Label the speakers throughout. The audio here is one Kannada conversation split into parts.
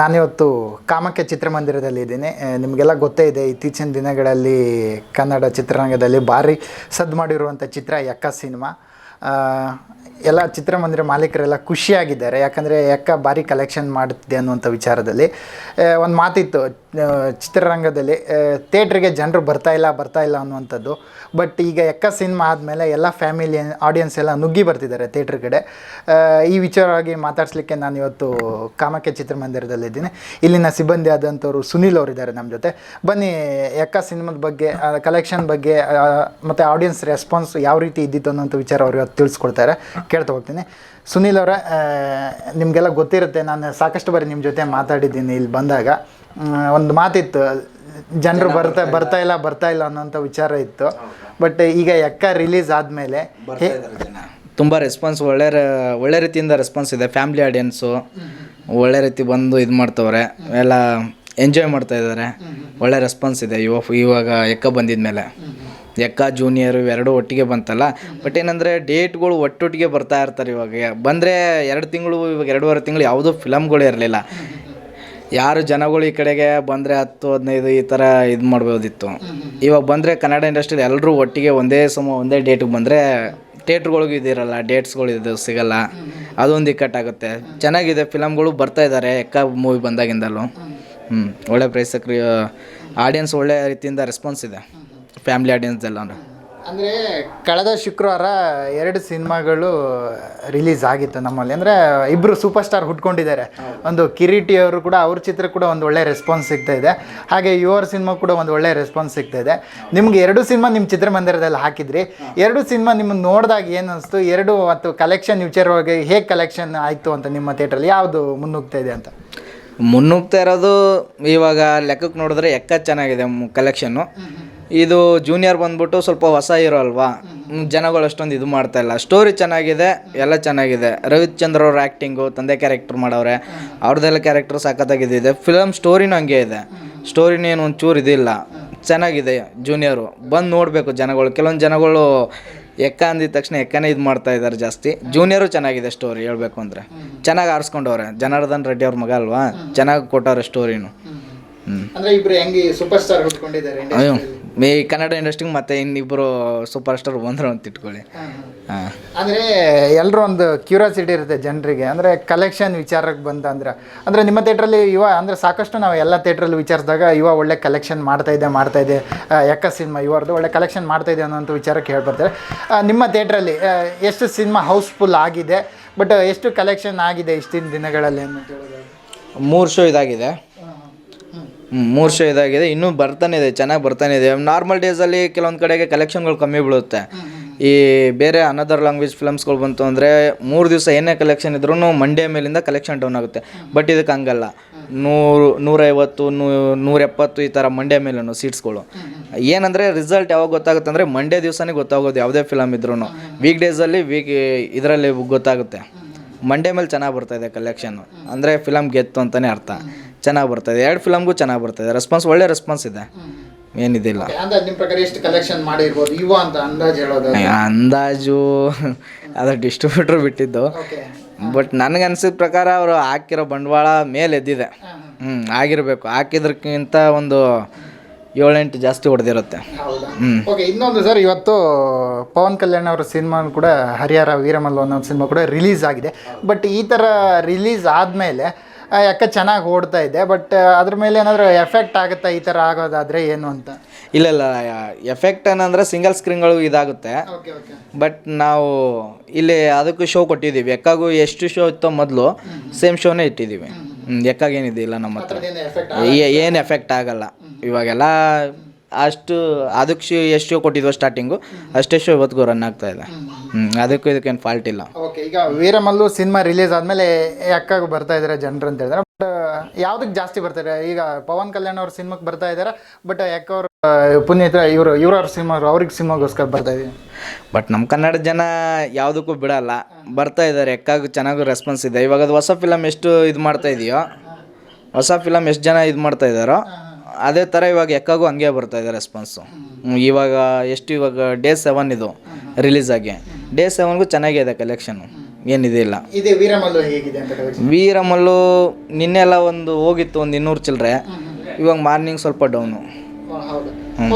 Speaker 1: ನಾನಿವತ್ತು ಕಾಮಕ್ಕೆ ಚಿತ್ರಮಂದಿರದಲ್ಲಿ ಇದ್ದೀನಿ. ನಿಮಗೆಲ್ಲ ಗೊತ್ತೇ ಇದೆ, ಇತ್ತೀಚಿನ ದಿನಗಳಲ್ಲಿ ಕನ್ನಡ ಚಿತ್ರರಂಗದಲ್ಲಿ ಭಾರಿ ಸದ್ದು ಮಾಡಿರುವಂಥ ಚಿತ್ರ ಯಕ್ಕ ಸಿನಿಮಾ. ಎಲ್ಲ ಚಿತ್ರಮಂದಿರ ಮಾಲೀಕರೆಲ್ಲ ಖುಷಿಯಾಗಿದ್ದಾರೆ. ಯಾಕಂದರೆ ಯಕ್ಕ ಭಾರಿ ಕಲೆಕ್ಷನ್ ಮಾಡುತ್ತಿದೆ ಅನ್ನುವಂಥ ವಿಚಾರದಲ್ಲಿ. ಒಂದು ಮಾತಿತ್ತು ಚಿತ್ರರಂಗದಲ್ಲಿ ಥಿಯೇಟ್ರಿಗೆ ಜನರು ಬರ್ತಾ ಇಲ್ಲ ಬರ್ತಾ ಇಲ್ಲ ಅನ್ನುವಂಥದ್ದು. ಬಟ್ ಈಗ ಯಕ್ಕ ಸಿನಿಮಾ ಆದಮೇಲೆ ಎಲ್ಲ ಫ್ಯಾಮಿಲಿ ಆಡಿಯನ್ಸ್ ಎಲ್ಲ ನುಗ್ಗಿ ಬರ್ತಿದ್ದಾರೆ ಥಿಯೇಟ್ರ್ ಕಡೆ. ಈ ವಿಚಾರವಾಗಿ ಮಾತಾಡಿಸ್ಲಿಕ್ಕೆ ನಾನು ಇವತ್ತು ಕಾಮಕ್ಕೆ ಚಿತ್ರಮಂದಿರದಲ್ಲಿದ್ದೀನಿ ಇಲ್ಲಿನ ಸಿಬ್ಬಂದಿ ಆದಂಥವ್ರು ಸುನೀಲ್ ಅವರಿದ್ದಾರೆ ನಮ್ಮ ಜೊತೆ. ಬನ್ನಿ ಯಕ್ಕ ಸಿನಿಮಾದ ಬಗ್ಗೆ ಕಲೆಕ್ಷನ್ ಬಗ್ಗೆ ಮತ್ತು ಆಡಿಯನ್ಸ್ ರೆಸ್ಪಾನ್ಸ್ ಯಾವ ರೀತಿ ಇದ್ದಿತ್ತು ಅನ್ನೋಂಥ ವಿಚಾರ ಅವ್ರು ಇವತ್ತು ತಿಳಿಸ್ಕೊಡ್ತಾರೆ ಕೇಳ್ತಾ ಹೋಗ್ತೀನಿ. ಸುನೀಲ್ ಅವರೇ ನಿಮಗೆಲ್ಲ ಗೊತ್ತಿರುತ್ತೆ ನಾನು ಸಾಕಷ್ಟು ಬಾರಿ ನಿಮ್ಮ ಜೊತೆ ಮಾತಾಡಿದ್ದೀನಿ ಇಲ್ಲಿ ಬಂದಾಗ. ಒಂದು ಮಾತಿತ್ತು ಜನರು ಬರ್ತಾ ಬರ್ತಾ ಇಲ್ಲ ಬರ್ತಾ ಇಲ್ಲ ಅನ್ನೋಂಥ ವಿಚಾರ ಇತ್ತು. ಬಟ್ ಈಗ ಎಕ್ಕ ರಿಲೀಸ್ ಆದಮೇಲೆ
Speaker 2: ತುಂಬ ರೆಸ್ಪಾನ್ಸ್ ಒಳ್ಳೆ ರ- ಒಳ್ಳೆ ರೀತಿಯಿಂದ ರೆಸ್ಪಾನ್ಸ್ ಇದೆ. ಫ್ಯಾಮ್ಲಿ ಆಡಿಯನ್ಸು ಒಳ್ಳೆ ರೀತಿ ಬಂದು ಇದು ಮಾಡ್ತವ್ರೆ. ಎಲ್ಲ ಎಂಜಾಯ್ ಮಾಡ್ತಾ ಇದ್ದಾರೆ. ಒಳ್ಳೆ ರೆಸ್ಪಾನ್ಸ್ ಇದೆ. ಇವಾಗ ಇವಾಗ ಎಕ್ಕ ಬಂದಿದ್ಮೇಲೆ. ಎಕ್ಕ ಜೂನಿಯರು ಇವೆರಡೂ ಒಟ್ಟಿಗೆ ಬಂತಲ್ಲ. ಬಟ್ ಏನಂದರೆ ಡೇಟ್ಗಳು ಒಟ್ಟೊಟ್ಟಿಗೆ ಬರ್ತಾ ಇರ್ತಾರೆ ಇವಾಗ. ಬಂದರೆ ಎರಡು ತಿಂಗಳು, ಇವಾಗ ಎರಡೂವರೆ ತಿಂಗಳು ಯಾವುದೂ ಫಿಲಮ್ಗಳು ಇರಲಿಲ್ಲ. ಯಾರು ಜನಗಳು ಈ ಕಡೆಗೆ ಬಂದರೆ ಹತ್ತು, ಹದಿನೈದು ಈ ಥರ ಇದು ಮಾಡ್ಬೋದಿತ್ತು. ಇವಾಗ ಬಂದರೆ ಕನ್ನಡ ಇಂಡಸ್ಟ್ರಿಲಿ ಎಲ್ಲರೂ ಒಟ್ಟಿಗೆ ಒಂದೇ ಸಮ, ಒಂದೇ ಡೇಟಿಗೆ ಬಂದರೆ ಥಿಯೇಟ್ರ್ಗಳಿಗೂ ಇದಿರಲ್ಲ ಡೇಟ್ಸ್ಗಳು ಇದು ಸಿಗಲ್ಲ. ಅದೊಂದು ಇಕ್ಕಟ್ಟಾಗುತ್ತೆ. ಚೆನ್ನಾಗಿದೆ ಫಿಲಮ್ಗಳು ಬರ್ತಾ ಇದ್ದಾರೆ ಎಕ್ಕ ಮೂವಿ ಬಂದಾಗಿಂದಲೂ. ಹ್ಞೂ ಒಳ್ಳೆ ಪ್ರೇಕ್ಷಕರು ಆಡಿಯನ್ಸ್ ಒಳ್ಳೆ ರೀತಿಯಿಂದ ರೆಸ್ಪಾನ್ಸ್ ಇದೆ. ಫ್ಯಾಮ್ಲಿ ಆಡಿಯನ್ಸ್ ಎಲ್ಲ
Speaker 1: ಅಂದರೆ? ಕಳೆದ ಶುಕ್ರವಾರ ಎರಡು ಸಿನಿಮಾಗಳು ರಿಲೀಸ್ ಆಗಿತ್ತು ನಮ್ಮಲ್ಲಿ. ಅಂದರೆ ಇಬ್ಬರು ಸೂಪರ್ ಸ್ಟಾರ್ ಹುಟ್ಕೊಂಡಿದ್ದಾರೆ ಒಂದು ಕಿರೀಟಿ ಅವರು ಕೂಡ ಅವ್ರ ಚಿತ್ರ ಕೂಡ ಒಂದು ಒಳ್ಳೆ ರೆಸ್ಪಾನ್ಸ್ ಸಿಗ್ತಾ ಇದೆ. ಹಾಗೆ ಯುವರ್ ಸಿನಿಮಾ ಕೂಡ ಒಂದು ಒಳ್ಳೆ ರೆಸ್ಪಾನ್ಸ್ ಸಿಗ್ತಾ ಇದೆ. ನಿಮ್ಗೆ ಎರಡು ಸಿನಿಮಾ ನಿಮ್ಮ ಚಿತ್ರಮಂದಿರದಲ್ಲಿ ಹಾಕಿದ್ರಿ. ಎರಡು ಸಿನಿಮಾ ನಿಮ್ಮನ್ನು ನೋಡಿದಾಗ ಏನು ಅನಿಸ್ತು? ಎರಡು ಮತ್ತು ಕಲೆಕ್ಷನ್ ವಿಚಾರವಾಗಿ ಹೇಗೆ ಕಲೆಕ್ಷನ್ ಆಯಿತು ಅಂತ ನಿಮ್ಮ ಥಿಯೇಟ್ರಲ್ಲಿ ಯಾವುದು ಮುನ್ನುಗ್ತಾ ಇದೆ ಅಂತ?
Speaker 2: ಮುನ್ನುಗ್ತಾ ಇರೋದು ಇವಾಗ ಲೆಕ್ಕಕ್ಕೆ ನೋಡಿದ್ರೆ ಎಕ್ಕ ಚೆನ್ನಾಗಿದೆ ಕಲೆಕ್ಷನ್ನು ಇದು ಜೂನಿಯರ್ ಬಂದ್ಬಿಟ್ಟು ಸ್ವಲ್ಪ ಹೊಸ ಹೀರೋ ಅಲ್ವಾ? ಜನಗಳು ಅಷ್ಟೊಂದು ಇದು ಮಾಡ್ತಾ ಇಲ್ಲ. ಸ್ಟೋರಿ ಚೆನ್ನಾಗಿದೆ ಎಲ್ಲ ಚೆನ್ನಾಗಿದೆ. ರವಿಚಂದ್ರ ಅವ್ರ ಆ್ಯಕ್ಟಿಂಗು ತಂದೆ ಕ್ಯಾರೆಕ್ಟರ್ ಮಾಡವ್ರೆ ಅವ್ರದ್ದೆಲ್ಲ ಕ್ಯಾರೆಕ್ಟರ್ ಸಾಕತ್ತಾಗಿದ್ದಿದೆ ಫಿಲಮ್ ಸ್ಟೋರಿನೂ ಹಂಗೆ ಇದೆ. ಸ್ಟೋರಿನೂ ಏನು ಒಂಚೂರು ಇದಿಲ್ಲ. ಚೆನ್ನಾಗಿದೆ ಜೂನಿಯರು ಬಂದು ನೋಡಬೇಕು ಜನಗಳು. ಕೆಲವೊಂದು ಜನಗಳು ಎಕ್ಕ ಅಂದಿದ ತಕ್ಷಣ ಎಕ್ಕನೇ ಇದು ಮಾಡ್ತಾ ಇದ್ದಾರೆ ಜಾಸ್ತಿ. ಜೂನಿಯರು ಚೆನ್ನಾಗಿದೆ ಸ್ಟೋರಿ ಹೇಳಬೇಕು ಅಂದರೆ. ಚೆನ್ನಾಗಿ ಆರಿಸ್ಕೊಂಡವ್ರೆ. ಜನಾರ್ದನ್ ರೆಡ್ಡಿ ಅವ್ರ ಮಗ ಅಲ್ವಾ? ಚೆನ್ನಾಗಿ ಕೊಟ್ಟವ್ರೆ ಸ್ಟೋರಿನು ಹ್ಞೂ ಈ ಕನ್ನಡ ಇಂಡಸ್ಟ್ರಿಗೆ ಮತ್ತೆ ಇನ್ನಿಬ್ಬರು ಸೂಪರ್ ಸ್ಟಾರ್ ಬಂದರು ಅಂತ ಇಟ್ಕೊಳ್ಳಿ. ಹಾಂ.
Speaker 1: ಅಂದರೆ ಎಲ್ಲರೂ ಒಂದು ಕ್ಯೂರಿಯಾಸಿಟಿ ಇರುತ್ತೆ ಜನರಿಗೆ. ಅಂದರೆ ಕಲೆಕ್ಷನ್ ವಿಚಾರಕ್ಕೆ ಬಂತ ಅಂದ್ರೆ. ಅಂದರೆ ನಿಮ್ಮ ಥಿಯೇಟ್ರಲ್ಲಿ ಯುವ ಅಂದರೆ ಸಾಕಷ್ಟು ನಾವು ಎಲ್ಲ ಥಿಯೇಟ್ರಲ್ಲಿ ವಿಚಾರಿಸಿದಾಗ ಯುವ ಒಳ್ಳೆ ಕಲೆಕ್ಷನ್ ಮಾಡ್ತಾ ಇದೆ ಮಾಡ್ತಾ ಇದೆ. ಆ, ಸಿನಿಮಾ ಯುವರ್ದು ಒಳ್ಳೆ ಕಲೆಕ್ಷನ್ ಮಾಡ್ತಾ ಇದೆ ಅನ್ನೋಂಥ ವಿಚಾರಕ್ಕೆ ಹೇಳ್ಬರ್ತಾರೆ ಆ, ನಿಮ್ಮ ಥಿಯೇಟ್ರಲ್ಲಿ ಆ, ಎಷ್ಟು ಸಿನಿಮಾ ಹೌಸ್ಫುಲ್ ಆಗಿದೆ? ಬಟ್ ಎಷ್ಟು ಕಲೆಕ್ಷನ್ ಆಗಿದೆ ಇಷ್ಟಿನ ದಿನಗಳಲ್ಲಿ ಅಂತ ಹೇಳೋದು
Speaker 2: ಮೂರು ಶೋ ಇದಾಗಿದೆ. ಮೂರು ಶೋ ಇದಾಗಿದೆ. ಇನ್ನೂ ಬರ್ತಾನೆ ಇದೆ ಚೆನ್ನಾಗಿ ಬರ್ತಾನೆ ಇದೆ. ನಾರ್ಮಲ್ ಡೇಸಲ್ಲಿ ಕೆಲವೊಂದು ಕಡೆಗೆ ಕಲೆಕ್ಷನ್ಗಳು ಕಮ್ಮಿ ಬೀಳುತ್ತೆ. ಈ ಬೇರೆ ಅನದರ್ ಲ್ಯಾಂಗ್ವೇಜ್ ಫಿಲಮ್ಸ್ಗಳು ಬಂತು ಅಂದರೆ ಮೂರು ದಿವಸ ಏನೇ ಕಲೆಕ್ಷನ್ ಇದ್ರೂ ಮಂಡೇ ಮೇಲಿಂದ ಕಲೆಕ್ಷನ್ ಡೌನ್ ಆಗುತ್ತೆ. ಬಟ್ ಇದಕ್ಕೆ ಹಂಗಲ್ಲ. ನೂರು ನೂರೈವತ್ತು ನೂ ನೂರ ಎಪ್ಪತ್ತು ಈ ಥರ ಮಂಡೇ ಮೇಲೂ ಸೀಟ್ಸ್ಗಳು ಏನಂದರೆ ರಿಸಲ್ಟ್ ಯಾವಾಗ ಗೊತ್ತಾಗುತ್ತೆ ಅಂದರೆ ಮಂಡೇ ದಿವಸನೇ ಗೊತ್ತಾಗೋದು ಯಾವುದೇ ಫಿಲಮ್ ಇದ್ರೂ ವೀಕ್ ಡೇಸಲ್ಲಿ ವೀಕ್ ಇದರಲ್ಲಿ ಗೊತ್ತಾಗುತ್ತೆ. ಮಂಡೇ ಮೇಲೆ ಚೆನ್ನಾಗಿ ಬರ್ತಾ ಇದೆ ಕಲೆಕ್ಷನ್ ಅಂದರೆ ಫಿಲಮ್ ಗೆತ್ತು ಅಂತಲೇ ಅರ್ಥ. ಚೆನ್ನಾಗಿ ಬರ್ತದೆ. ಎರಡು ಫಿಲಮ್ಗೂ ಚೆನ್ನಾಗಿ ಬರ್ತದೆ. ಇದೆ ರೆಸ್ಪಾನ್ಸ್ ಒಳ್ಳೆ ರೆಸ್ಪಾನ್ಸ್ ಇದೆ. ಏನಿದಿಲ್ಲ.
Speaker 1: ಅಂದಾಜು ನಿಮ್ಮ ಪ್ರಕಾರ ಎಷ್ಟು ಕಲೆಕ್ಷನ್ ಮಾಡಿರ್ಬೋದು? ಯುವ ಅಂತ ಅಂದಾಜು ಹೇಳೋದು
Speaker 2: ಅಂದಾಜು ಅದು ಡಿಸ್ಟ್ರಿಬ್ಯೂಟರ್ ಬಿಟ್ಟಿದ್ದು. ಬಟ್ ನನಗೆ ಅನ್ಸಿದ ಪ್ರಕಾರ ಅವರು ಹಾಕಿರೋ ಬಂಡವಾಳ ಮೇಲೆ ಎದ್ದಿದೆ. ಹ್ಞೂ ಆಗಿರಬೇಕು. ಹಾಕಿದ್ರಕ್ಕಿಂತ ಒಂದು ಏಳೆಂಟು ಜಾಸ್ತಿ ಹೊಡೆದಿರುತ್ತೆ.
Speaker 1: ಓಕೆ ಇನ್ನೊಂದು ಸರ್ ಇವತ್ತು ಪವನ್ ಕಲ್ಯಾಣ್ ಅವರ ಸಿನಿಮಾ ಕೂಡ ಹರಿಹರ ವೀರಮಲ್ಲ ಅನ್ನೋ ಸಿನಿಮಾ ಕೂಡ ರಿಲೀಸ್ ಆಗಿದೆ. ಬಟ್ ಈ ಥರ ರಿಲೀಸ್ ಆದಮೇಲೆ ಯಾಕೆ ಚೆನ್ನಾಗಿ ಓಡ್ತಾ ಇದೆ ಬಟ್ ಅದ್ರ ಮೇಲೆ ಏನಾದರೂ ಎಫೆಕ್ಟ್ ಆಗುತ್ತಾ ಈ ಥರ ಆಗೋದಾದರೆ ಏನು ಅಂತ?
Speaker 2: ಇಲ್ಲ ಇಲ್ಲ ಎಫೆಕ್ಟ್ ಏನಂದ್ರೆ ಸಿಂಗಲ್ ಸ್ಕ್ರೀನ್ಗಳು ಇದಾಗುತ್ತೆ. ಬಟ್ ನಾವು ಇಲ್ಲಿ ಅದಕ್ಕೂ ಶೋ ಕೊಟ್ಟಿದ್ದೀವಿ. ಎಕ್ಕಾಗೂ ಎಷ್ಟು ಶೋ ಇತ್ತೋ ಮೊದಲು ಸೇಮ್ ಶೋನೇ ಇಟ್ಟಿದ್ದೀವಿ. ಇಲ್ಲ ನಮ್ಮ ಹತ್ರ. ಏನು ಎಫೆಕ್ಟ್ ಆಗಲ್ಲ. ಇವಾಗೆಲ್ಲ ಅಷ್ಟು ಅದಕ್ಕೆ ಶೋ ಎಷ್ಟು ಶೋ ಕೊಟ್ಟಿದ್ವೋ ಸ್ಟಾರ್ಟಿಂಗು ಅಷ್ಟೇ ಶೋ ಇವತ್ತಿಗೂ ರನ್ ಆಗ್ತಾ ಇದೆ ಹ್ಞೂ ಅದಕ್ಕೂ ಇದಕ್ಕೇನು ಫಾಲ್ಟ್ ಇಲ್ಲ.
Speaker 1: ಓಕೆ ಈಗ ವೀರಮಲ್ಲು ಸಿನಿಮಾ ರಿಲೀಸ್ ಆದಮೇಲೆ ಯಾಕಾಗ ಬರ್ತಾ ಇದ್ದಾರೆ ಜನರು ಅಂತ ಹೇಳಿದ್ರೆ ಬಟ್ ಯಾವ್ದಕ್ಕೆ ಜಾಸ್ತಿ ಬರ್ತಾರೆ ಈಗ ಪವನ್ ಕಲ್ಯಾಣ್ ಅವ್ರ ಸಿನಿಮಾಕ್ಕೆ ಬರ್ತಾ ಇದ್ದಾರೆ ಬಟ್ ಯಾಕವ್ರು ಪುನೀತ್ ಇವರು ಇವ್ರವ್ರ ಸಿನಿಮಾ ಅವ್ರಿಗೆ ಸಿನಿಮಾಗೋಸ್ಕರ ಬರ್ತಾ ಇದೀವಿ
Speaker 2: ಬಟ್ ನಮ್ಮ ಕನ್ನಡ ಜನ ಯಾವುದಕ್ಕೂ ಬಿಡಲ್ಲ. ಬರ್ತಾ ಇದ್ದಾರೆ ಎಕ್ಕಾಗ ಚೆನ್ನಾಗಿ ರೆಸ್ಪಾನ್ಸ್ ಇದೆ. ಇವಾಗ ಅದು ಹೊಸ ಫಿಲಮ್ ಎಷ್ಟು ಇದು ಮಾಡ್ತಾ ಇದೆಯೋ ಹೊಸ ಫಿಲಮ್ ಎಷ್ಟು ಜನ ಇದು ಮಾಡ್ತಾ ಇದ್ದಾರೋ ಅದೇ ಥರ ಇವಾಗ ಎಕ್ಕಾಗೂ ಹಂಗೆ ಬರ್ತಾ ಇದೆ ರೆಸ್ಪಾನ್ಸು ಇವಾಗ ಎಷ್ಟು ಇವಾಗ ಡೇ ಸೆವೆನ್ ಇದು ರಿಲೀಸ್ ಆಗಿ. ಡೇ ಸೆವೆನ್ಗೂ ಚೆನ್ನಾಗಿದೆ ಕಲೆಕ್ಷನು ಏನಿದಿಲ್ಲ
Speaker 1: ಇದೆ ವೀರಮಲ್ಲು ಹೇಗಿದೆ ಅಂತ collection?
Speaker 2: ವೀರಮಲ್ಲು ನಿನ್ನೆಲ್ಲ ಒಂದು ಹೋಗಿತ್ತು ಒಂದು ಇನ್ನೂರು ಚಿಲ್ಲರೆ ಇವಾಗ ಮಾರ್ನಿಂಗ್ ಸ್ವಲ್ಪ ಡೌನು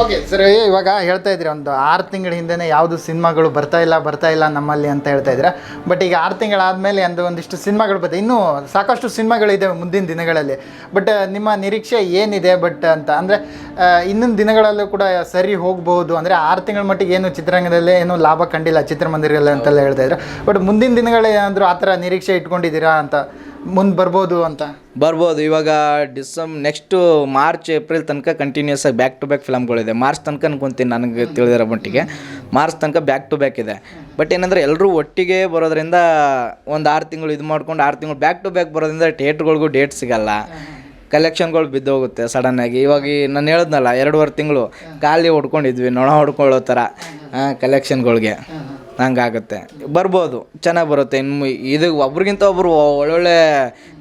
Speaker 1: ಓಕೆ ಸರ್ ಇವಾಗ ಹೇಳ್ತಾ ಇದ್ರಿ ಒಂದು ಆರು ತಿಂಗಳ ಹಿಂದೆ ಯಾವುದು ಸಿನಿಮಾಗಳು ಬರ್ತಾ ಇಲ್ಲ ಬರ್ತಾ ಇಲ್ಲ ನಮ್ಮಲ್ಲಿ ಅಂತ ಹೇಳ್ತಾ ಇದ್ರ ಬಟ್ ಈಗ ಆರು ತಿಂಗಳಾದಮೇಲೆ ಒಂದು ಒಂದಿಷ್ಟು ಸಿನಿಮಾಗಳು ಬರ್ತದೆ. ಇನ್ನೂ ಸಾಕಷ್ಟು ಸಿನಿಮಾಗಳಿದೆ ಮುಂದಿನ ದಿನಗಳಲ್ಲಿ. ಬಟ್ ನಿಮ್ಮ ನಿರೀಕ್ಷೆ ಏನಿದೆ ಬಟ್ ಅಂತ? ಅಂದರೆ ಇನ್ನೊಂದು ದಿನಗಳಲ್ಲೂ ಕೂಡ ಸರಿ ಹೋಗಬಹುದು ಅಂದರೆ ಆರು ತಿಂಗಳ ಮಟ್ಟಿಗೆ ಏನು ಚಿತ್ರರಂಗದಲ್ಲಿ ಏನು ಲಾಭ ಕಂಡಿಲ್ಲ ಚಿತ್ರಮಂದಿರಗಳಲ್ಲಿ ಅಂತೆಲ್ಲ ಹೇಳ್ತಾ ಇದ್ರು. ಬಟ್ ಮುಂದಿನ ದಿನಗಳೇನಾದರೂ ಆ ಥರ ನಿರೀಕ್ಷೆ ಇಟ್ಕೊಂಡಿದ್ದೀರಾ ಅಂತ? ಮುಂದೆ ಬರ್ಬೋದು ಅಂತ?
Speaker 2: ಬರ್ಬೋದು. ಇವಾಗ ಡಿಸಮ್ ನೆಕ್ಸ್ಟು ಮಾರ್ಚ್ ಏಪ್ರಿಲ್ ತನಕ ಕಂಟಿನ್ಯೂಸ್ ಆಗಿ ಬ್ಯಾಕ್ ಟು ಬ್ಯಾಕ್ ಫಿಲಮ್ಗಳಿದೆ ಮಾರ್ಚ್ ತನಕ ಅನ್ಕೊಂತೀನಿ ನನಗೆ ತಿಳಿದಿರೋ ಮಟ್ಟಿಗೆ. ಮಾರ್ಚ್ ತನಕ ಬ್ಯಾಕ್ ಟು ಬ್ಯಾಕ್ ಇದೆ. ಬಟ್ ಏನಂದ್ರೆ ಎಲ್ಲರೂ ಒಟ್ಟಿಗೆ ಬರೋದ್ರಿಂದ ಒಂದು ಆರು ತಿಂಗಳು ಇದು ಮಾಡ್ಕೊಂಡು ಆರು ತಿಂಗಳು ಬ್ಯಾಕ್ ಟು ಬ್ಯಾಕ್ ಬರೋದ್ರಿಂದ ಥಿಯೇಟ್ರ್ಗಳಿಗೂ ಡೇಟ್ ಸಿಗಲ್ಲ. ಕಲೆಕ್ಷನ್ಗಳು ಬಿದ್ದೋಗುತ್ತೆ ಸಡನ್ನಾಗಿ ಇವಾಗ ನಾನು ಹೇಳಿದ್ನಲ್ಲ ಎರಡೂವರೆ ತಿಂಗಳು ಖಾಲಿ ಹೊಡ್ಕೊಂಡಿದ್ವಿ ನೊಣ ಹೊಡ್ಕೊಳ್ಳೋ ಥರ ಕಲೆಕ್ಷನ್ಗಳಿಗೆ ಹಂಗಾಗುತ್ತೆ. ಬರ್ಬೋದು ಚೆನ್ನಾಗಿ ಬರುತ್ತೆ. ಇನ್ನು ಇದು ಒಬ್ರಿಗಿಂತ ಒಬ್ಬರು ಒಳ್ಳೊಳ್ಳೆ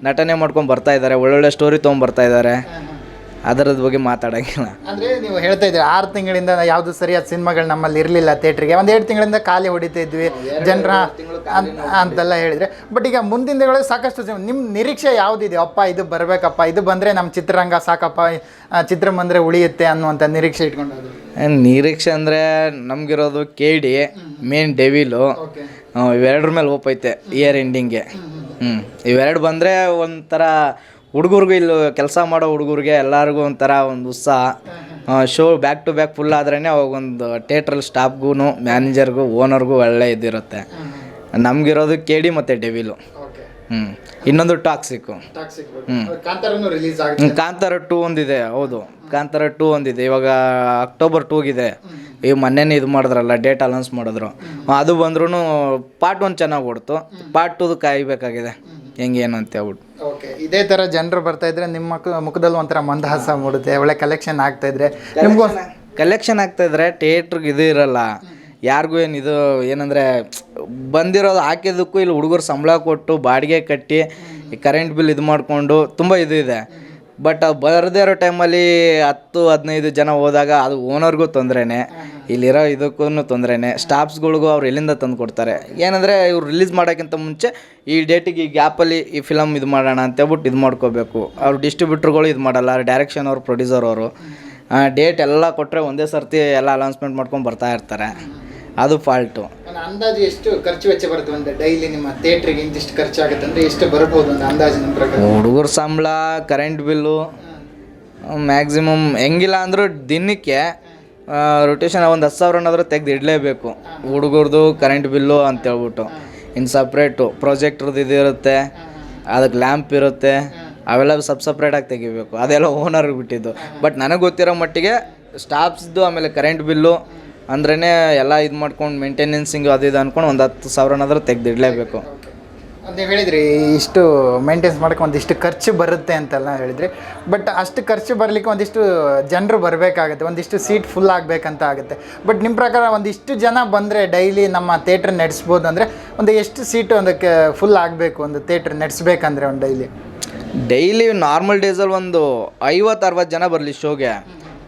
Speaker 2: ನಟನೆ ಮಾಡ್ಕೊಂಡು ಬರ್ತಾ ಇದ್ದಾರೆ ಒಳ್ಳೊಳ್ಳೆ ಸ್ಟೋರಿ ತೊಗೊಂಬರ್ತಾ ಇದ್ದಾರೆ ಅದರದ ಬಗ್ಗೆ ಮಾತಾಡೋಂಗಿಲ್ಲ.
Speaker 1: ಅಂದ್ರೆ ನೀವು ಹೇಳ್ತಾ ಇದ್ರಿ ಆರು ತಿಂಗಳಿಂದ ಯಾವುದು ಸರಿಯಾದ ಸಿನಿಮಾಗಳು ನಮ್ಮಲ್ಲಿ ಇರಲಿಲ್ಲ ಥಿಯೇಟ್ರಿಗೆ ಒಂದು ಎರಡು ತಿಂಗಳಿಂದ ಖಾಲಿ ಹೊಡಿತಾ ಇದ್ವಿ ಜನರ ಅಂತೆಲ್ಲ ಹೇಳಿದ್ರೆ. ಬಟ್ ಈಗ ಮುಂದಿನ ದಿನಗಳಲ್ಲಿ ಸಾಕಷ್ಟು ನಿಮ್ಮ ನಿರೀಕ್ಷೆ ಯಾವುದಿದೆ? ಅಪ್ಪ ಇದು ಬರಬೇಕಪ್ಪ ಇದು ಬಂದರೆ ನಮ್ಮ ಚಿತ್ರರಂಗ ಸಾಕಪ್ಪ ಚಿತ್ರ ಚಿತ್ರಮಂದಿರ ಉಳಿಯುತ್ತೆ ಅನ್ನುವಂಥ ನಿರೀಕ್ಷೆ ಇಟ್ಕೊಂಡೋದು
Speaker 2: ಏನ್ ನಿರೀಕ್ಷೆ ಅಂದರೆ ನಮಗಿರೋದು ಕೆ ಡಿ ಮೇನ್ ಡೆವಿಲು ಇವೆರಡ್ರ ಮೇಲೆ ಹೋಪೈತೆ ಇಯರ್ ಎಂಡಿಂಗ್ಗೆ ಹ್ಞೂ ಇವೆರಡು ಬಂದರೆ ಒಂಥರ ಹುಡುಗರಿಗೂ ಇಲ್ಲಿ ಕೆಲಸ ಮಾಡೋ ಹುಡುಗರಿಗೆ ಎಲ್ಲರಿಗೂ ಒಂಥರ ಒಂದು ಉತ್ಸಾಹ. Show back to back full ಆದ್ರೇ ಅವಾಗ ಒಂದು ಥಿಯೇಟ್ರಲ್ಲಿ ಸ್ಟಾಫ್ಗೂ ಮ್ಯಾನೇಜರ್ಗೂ ಓನರ್ಗೂ ಒಳ್ಳೆ ಇದಿರುತ್ತೆ. ನಮಗಿರೋದು ಕೆ ಡಿ ಮತ್ತು ಡೆವಿಲು ಹ್ಞೂ ಇನ್ನೊಂದು
Speaker 1: ಟಾಕ್ಸಿಕ್. ಕಾಂತಾರನು ರಿಲೀಸ್ ಆಗುತ್ತೆ.
Speaker 2: ಕಾಂತಾರ ಟೂ ಒಂದಿದೆ ಹೌದು. ಕಾಂತಾರ ಟೂ ಒಂದಿದೆ. ಇವಾಗ ಅಕ್ಟೋಬರ್ ಟೂಗಿದೆ. ಈ ಮೊನ್ನೆನೇ ಇದು ಮಾಡಿದ್ರಲ್ಲ ಡೇಟ್ ಅನೌನ್ಸ್ ಮಾಡಿದ್ರು. ಅದು ಬಂದ್ರೂ ಪಾರ್ಟ್ ಒನ್ ಚೆನ್ನಾಗಿ ಓಡ್ತು. ಪಾರ್ಟ್ ಟೂದು ಕಾಯಬೇಕಾಗಿದೆ. ಹೆಂಗೆ ಏನು ಅಂತ ಹೇಳ್ಬಿಟ್ಟು
Speaker 1: ಓಕೆ ಇದೇ ಥರ ಜನರು ಬರ್ತಾ ಇದ್ರೆ ನಿಮ್ಮ ಮುಖ- ಮುಖದಲ್ಲಿ ಒಂಥರ ಮಂದಹಾಸ ಮೂಡುತ್ತೆ. ಒಳ್ಳೆ ಕಲೆಕ್ಷನ್ ಆಗ್ತಾ ಇದ್ರೆ. ನಿಮಗೂ
Speaker 2: ಕಲೆಕ್ಷನ್ ಆಗ್ತಾ ಇದ್ರೆ ಥಿಯೇಟ್ರಿಗೆ ಇದು ಇರಲ್ಲ. ಯಾರಿಗೂ ಏನು ಇದು, ಏನಂದರೆ, ಬಂದಿರೋದು ಹಾಕಿದ್ದಕ್ಕೂ ಇಲ್ಲಿ ಹುಡುಗರು ಸಂಬಳ ಕೊಟ್ಟು ಬಾಡಿಗೆ ಕಟ್ಟಿ ಕರೆಂಟ್ ಬಿಲ್ ಇದು ಮಾಡಿಕೊಂಡು ತುಂಬ ಇದು ಇದೆ. ಬಟ್ ಬರದೇ ಇರೋ ಟೈಮಲ್ಲಿ ಹತ್ತು, ಹದಿನೈದು ಜನ ಹೋದಾಗ ಅದು ಓನರ್ಗೂ ತೊಂದರೆನೇ. ಇಲ್ಲಿರೋ ಇದಕ್ಕೂ ತೊಂದರೆನೇ. ಸ್ಟಾಫ್ಸ್ಗಳಿಗೂ ಅವ್ರು ಎಲ್ಲಿಂದ ತಂದು ಕೊಡ್ತಾರೆ? ಏನಂದರೆ, ಇವ್ರು ರಿಲೀಸ್ ಮಾಡೋಕ್ಕಿಂತ ಮುಂಚೆ ಈ ಡೇಟಿಗೆ ಈ ಗ್ಯಾಪಲ್ಲಿ ಈ ಫಿಲಮ್ ಇದು ಮಾಡೋಣ ಅಂತೇಳ್ಬಿಟ್ಟು ಇದು ಮಾಡ್ಕೋಬೇಕು. ಅವ್ರು ಡಿಸ್ಟ್ರಿಬ್ಯೂಟ್ರುಗಳು ಇದು ಮಾಡಲ್ಲ ಡೈರೆಕ್ಷನ್ ಅವ್ರು ಪ್ರೊಡ್ಯೂಸರ್ ಅವರು. ಡೇಟ್ ಎಲ್ಲ ಕೊಟ್ಟರೆ ಒಂದೇ ಸರ್ತಿ ಎಲ್ಲ ಅನೌನ್ಸ್ಮೆಂಟ್ ಮಾಡ್ಕೊಂಡು ಬರ್ತಾ ಇರ್ತಾರೆ. ಅದು ಫಾಲ್ಟು
Speaker 1: ಅಂದಾಜು ಎಷ್ಟು ಖರ್ಚು ವೆಚ್ಚ ಬರುತ್ತೆ ಒಂದು ಡೈಲಿ ನಿಮ್ಮ ಥಿಯೇಟ್ರಿಗೆ ಇಂತಿಷ್ಟು ಖರ್ಚಾಗುತ್ತೆ ಅಂದ್ರೆ ಎಷ್ಟು ಬರ್ಬೋದು ಒಂದು ಅಂದಾಜಿನ ಪ್ರಕಾರ?
Speaker 2: ಹುಡುಗರ ಸಂಬಳ ಕರೆಂಟ್ ಬಿಲ್ಲು ಮ್ಯಾಕ್ಸಿಮಮ್ ಹೆಂಗಿಲ್ಲ ಅಂದರೂ ದಿನಕ್ಕೆ ರೊಟೇಷನ್ ಒಂದು ಹತ್ತು ಸಾವಿರನಾದ್ರೂ ತೆಗೆದು ಇಡಲೇಬೇಕು. ಹುಡುಗರದು ಕರೆಂಟ್ ಬಿಲ್ಲು ಅಂತೇಳ್ಬಿಟ್ಟು ಇನ್ನು ಸಪ್ರೇಟು ಪ್ರೊಜೆಕ್ಟ್ರದ್ದು ಇದು ಇರುತ್ತೆ ಅದಕ್ಕೆ ಲ್ಯಾಂಪ್ ಇರುತ್ತೆ ಅವೆಲ್ಲ ಸಬ್ ಸಪ್ರೇಟಾಗಿ ತೆಗಿಬೇಕು. ಅದೆಲ್ಲ ಓನರ್ಗೆ ಬಿಟ್ಟಿದ್ದು. ಬಟ್ ನನಗೆ ಗೊತ್ತಿರೋ ಮಟ್ಟಿಗೆ ಸ್ಟಾಫ್ಸ್ದು ಆಮೇಲೆ ಕರೆಂಟ್ ಬಿಲ್ಲು ಅಂದ್ರೇ ಎಲ್ಲ ಇದು ಮಾಡ್ಕೊಂಡು ಮೇಂಟೆನೆನ್ಸಿಂಗು ಅದು ಇದು ಅಂದ್ಕೊಂಡು ಒಂದು ಹತ್ತು ಸಾವಿರನಾದರೂ ತೆಗೆದಿಡಲೇಬೇಕು.
Speaker 1: ಅದೇ ಹೇಳಿದ್ರಿ ಇಷ್ಟು ಮೇಂಟೆನ್ಸ್ ಮಾಡೋಕೆ ಒಂದಿಷ್ಟು ಖರ್ಚು ಬರುತ್ತೆ ಅಂತೆಲ್ಲ ಹೇಳಿದ್ರಿ. ಬಟ್ ಅಷ್ಟು ಖರ್ಚು ಬರಲಿಕ್ಕೆ ಒಂದಿಷ್ಟು ಜನರು ಬರಬೇಕಾಗುತ್ತೆ ಒಂದಿಷ್ಟು ಸೀಟ್ ಫುಲ್ ಆಗಬೇಕಂತ ಆಗುತ್ತೆ. ಬಟ್ ನಿಮ್ಮ ಪ್ರಕಾರ ಒಂದಿಷ್ಟು ಜನ ಬಂದರೆ ಡೈಲಿ ನಮ್ಮ ಥೇಟ್ರ್ ನಡೆಸ್ಬೋದು ಅಂದರೆ ಒಂದು ಎಷ್ಟು ಸೀಟು ಒಂದಕ್ಕೆ ಫುಲ್ ಆಗಬೇಕು ಒಂದು ಥೇಟ್ರ್ ನಡೆಸ್ಬೇಕಂದ್ರೆ ಒಂದು ಡೈಲಿ
Speaker 2: ಡೈಲಿ ನಾರ್ಮಲ್ ಡೇಸಲ್ಲಿ ಒಂದು ಐವತ್ತು ಅರವತ್ತು ಜನ ಬರಲಿ ಶೋಗೆ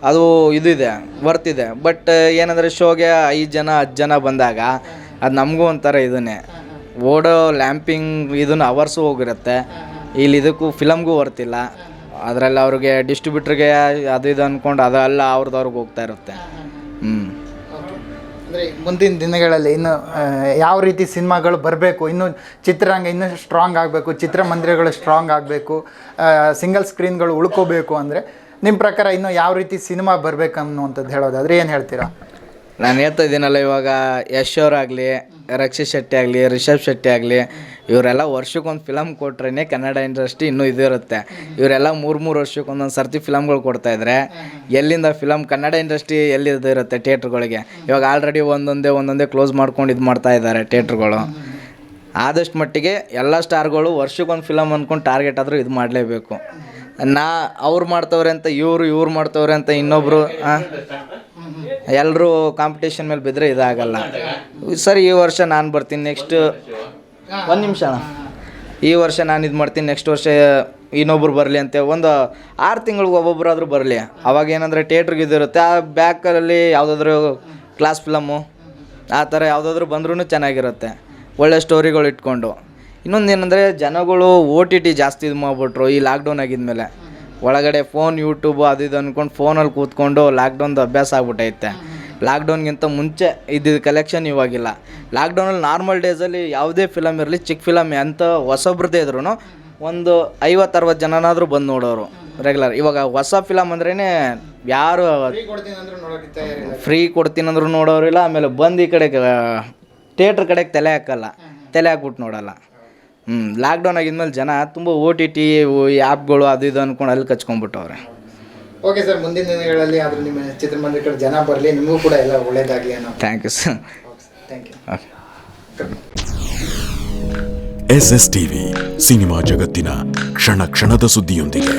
Speaker 2: ಅದು ಇದು ಇದೆ ವರ್ತ್ ಇದೆ ಬಟ್ ಏನಂದರೆ ಶೋಗೆ ಐದು ಜನ ಹತ್ತು ಜನ ಬಂದಾಗ ಅದು ನಮಗೂ ಒಂಥರ ಇದನ್ನೇ ಓಡೋ ಲ್ಯಾಂಪಿಂಗ್ ಇದನ್ನು ಅವರ್ಸು ಹೋಗಿರುತ್ತೆ. ಇಲ್ಲಿ ಇದಕ್ಕೂ ಫಿಲಮ್ಗೂ ವರ್ತಿಲ್ಲ. ಅದರಲ್ಲಿ ಅವ್ರಿಗೆ ಡಿಸ್ಟ್ರಿಬ್ಯೂಟ್ರಿಗೆ ಅದು ಇದು ಅಂದ್ಕೊಂಡು ಅದೆಲ್ಲ ಅವ್ರದ್ದು ಹೋಗ್ತಾ ಇರುತ್ತೆ. ಹ್ಞೂ
Speaker 1: ಅಂದರೆ ಮುಂದಿನ ದಿನಗಳಲ್ಲಿ ಇನ್ನು ಯಾವ ರೀತಿ ಸಿನಿಮಾಗಳು ಬರಬೇಕು? ಇನ್ನು ಚಿತ್ರರಂಗ ಇನ್ನೂ ಸ್ಟ್ರಾಂಗ್ ಆಗಬೇಕು, ಚಿತ್ರಮಂದಿರಗಳು ಸ್ಟ್ರಾಂಗ್ ಆಗಬೇಕು ಸಿಂಗಲ್ ಸ್ಕ್ರೀನ್ಗಳು ಉಳ್ಕೋಬೇಕು ಅಂದರೆ ನಿಮ್ಮ ಪ್ರಕಾರ ಇನ್ನು ಯಾವ ರೀತಿ ಸಿನಿಮಾ ಬರಬೇಕು ಅನ್ನುವಂಥದ್ದು ಹೇಳೋದಾದ್ರೆ ಏನು ಹೇಳ್ತೀರಾ?
Speaker 2: ನಾನು ಹೇಳ್ತಾ ಇದ್ದೀನಲ್ಲ ಇವಾಗ ಯಶ್ ಅವರಾಗಲಿ ರಕ್ಷಿತ್ ಶೆಟ್ಟಿ ಆಗಲಿ, ರಿಷಬ್ ಶೆಟ್ಟಿ ಆಗಲಿ, ಇವರೆಲ್ಲ ವರ್ಷಕ್ಕೊಂದು ಫಿಲಮ್ ಕೊಟ್ರೇ ಕನ್ನಡ ಇಂಡಸ್ಟ್ರಿ ಇನ್ನೂ ಇದು ಇರುತ್ತೆ. ಇವರೆಲ್ಲ ಮೂರು ಮೂರು ವರ್ಷಕ್ಕೆ ಒಂದೊಂದು ಸರ್ತಿ ಫಿಲಮ್ಗಳು ಕೊಡ್ತಾ ಇದ್ರೆ ಎಲ್ಲಿಂದ ಫಿಲಮ್ ಕನ್ನಡ ಇಂಡಸ್ಟ್ರಿ ಎಲ್ಲಿ ಇದು ಇರುತ್ತೆ ಥಿಯೇಟ್ರ್ಗಳಿಗೆ? ಇವಾಗ ಆಲ್ರೆಡಿ ಒಂದೊಂದೇ ಒಂದೊಂದೇ ಕ್ಲೋಸ್ ಮಾಡ್ಕೊಂಡು ಇದು ಮಾಡ್ತಾ ಇದ್ದಾರೆ ಥಿಯೇಟ್ರ್ಗಳು. ಆದಷ್ಟು ಮಟ್ಟಿಗೆ ಎಲ್ಲ ಸ್ಟಾರ್ಗಳು ವರ್ಷಕ್ಕೊಂದು ಫಿಲಮ್ ಅಂದ್ಕೊಂಡು ಟಾರ್ಗೆಟ್ ಆದರೂ ಇದು ಮಾಡಲೇಬೇಕು. ನಾ ಅವ್ರು ಮಾಡ್ತವ್ರೆ ಅಂತ, ಇವರು ಇವ್ರು ಮಾಡ್ತವ್ರೆ ಅಂತ ಇನ್ನೊಬ್ಬರು ಎಲ್ಲರೂ ಕಾಂಪಿಟೇಷನ್ ಮೇಲೆ ಬಿದ್ದರೆ ಇದಾಗಲ್ಲ. ಸರಿ, ಈ ವರ್ಷ ನಾನು ಬರ್ತೀನಿ ನೆಕ್ಸ್ಟ್ ಒಂದು ನಿಮಿಷ ಈ ವರ್ಷ ನಾನು ಇದು ಮಾಡ್ತೀನಿ ನೆಕ್ಸ್ಟ್ ವರ್ಷ ಇನ್ನೊಬ್ರು ಬರಲಿ ಅಂತ ಒಂದು ಆರು ತಿಂಗಳಿಗೆ ಒಬ್ಬೊಬ್ಬರಾದರೂ ಬರಲಿ. ಅವಾಗ ಏನಂದರೆ ಥಿಯೇಟ್ರಿಗೆ ಇದಿರುತ್ತೆ, ಆ ಬ್ಯಾಕಲ್ಲಿ ಯಾವುದಾದ್ರೂ ಕ್ಲಾಸ್ ಫಿಲಮ್ಮು ಆ ಥರ ಯಾವುದಾದ್ರೂ ಬಂದ್ರೂ ಚೆನ್ನಾಗಿರುತ್ತೆ. ಒಳ್ಳೆ ಸ್ಟೋರಿಗಳು ಇಟ್ಕೊಂಡು. ಇನ್ನೊಂದು ಏನಂದರೆ ಜನಗಳು ಒ ಟಿ ಟಿ ಜಾಸ್ತಿ ಇದು ಮಾಡ್ಬಿಟ್ರು ಈ ಲಾಕ್ಡೌನ್ ಆಗಿದ್ಮೇಲೆ. ಒಳಗಡೆ ಫೋನ್ ಯೂಟ್ಯೂಬು ಅದು ಇದು ಅಂದ್ಕೊಂಡು ಫೋನಲ್ಲಿ ಕೂತ್ಕೊಂಡು ಲಾಕ್ಡೌನ್ದು ಅಭ್ಯಾಸ ಆಗ್ಬಿಟ್ಟೈತೆ ಲಾಕ್ಡೌನ್ಗಿಂತ ಮುಂಚೆ ಇದ್ದಿದ್ದ ಕಲೆಕ್ಷನ್ ಇವಾಗಿಲ್ಲ. ಲಾಕ್ಡೌನಲ್ಲಿ ನಾರ್ಮಲ್ ಡೇಸಲ್ಲಿ ಯಾವುದೇ ಫಿಲಮ್ ಇರಲಿ ಚಿಕ್ಕ ಫಿಲಮ್ ಎಂಥ ಹೊಸಬ್ರದ್ದೇ ಇದ್ರೂ ಒಂದು ಐವತ್ತು ಅರವತ್ತು ಜನನಾದರೂ ಬಂದು ನೋಡೋರು ರೆಗ್ಯುಲರ್ ಇವಾಗ ಹೊಸ ಫಿಲಮ್ ಅಂದ್ರೇ ಯಾರು ಫ್ರೀ ಕೊಡ್ತೀನಂದ್ರೂ ನೋಡೋರಿಲ್ಲ ಆಮೇಲೆ ಬಂದು ಈ ಕಡೆ ಥಿಯೇಟ್ರ್ ಕಡೆಗೆ ತಲೆ ಹಾಕಲ್ಲ. ತಲೆ ಹಾಕ್ಬಿಟ್ಟು ನೋಡಲ್ಲ. ಹ್ಞೂ ಲಾಕ್ಡೌನ್ ಆಗಿದ್ಮೇಲೆ ಜನ ತುಂಬ ಓ ಟಿ ಟಿ ಆ್ಯಪ್ಗಳು ಅದು ಇದು ಅಂದ್ಕೊಂಡು ಅಲ್ಲಿ ಕಚ್ಕೊಂಡ್ಬಿಟ್ಟವ್ರೆ.
Speaker 1: ಓಕೆ ಸರ್ ಮುಂದಿನ ದಿನಗಳಲ್ಲಿ ಆದರೂ ನಿಮ್ಮ ಚಿತ್ರಮಂದಿರ ಕಡೆ ಜನ ಬರಲಿ ನಿಮಗೂ ಕೂಡ ಎಲ್ಲ ಒಳ್ಳೇದಾಗಲಿ ಅನ್ನೋ
Speaker 2: thank you sir
Speaker 1: thank you
Speaker 2: S
Speaker 3: S S TV cinema ಜಗತ್ತಿನ ಕ್ಷಣ ಕ್ಷಣದ ಸುದ್ದಿಯೊಂದಿಗೆ.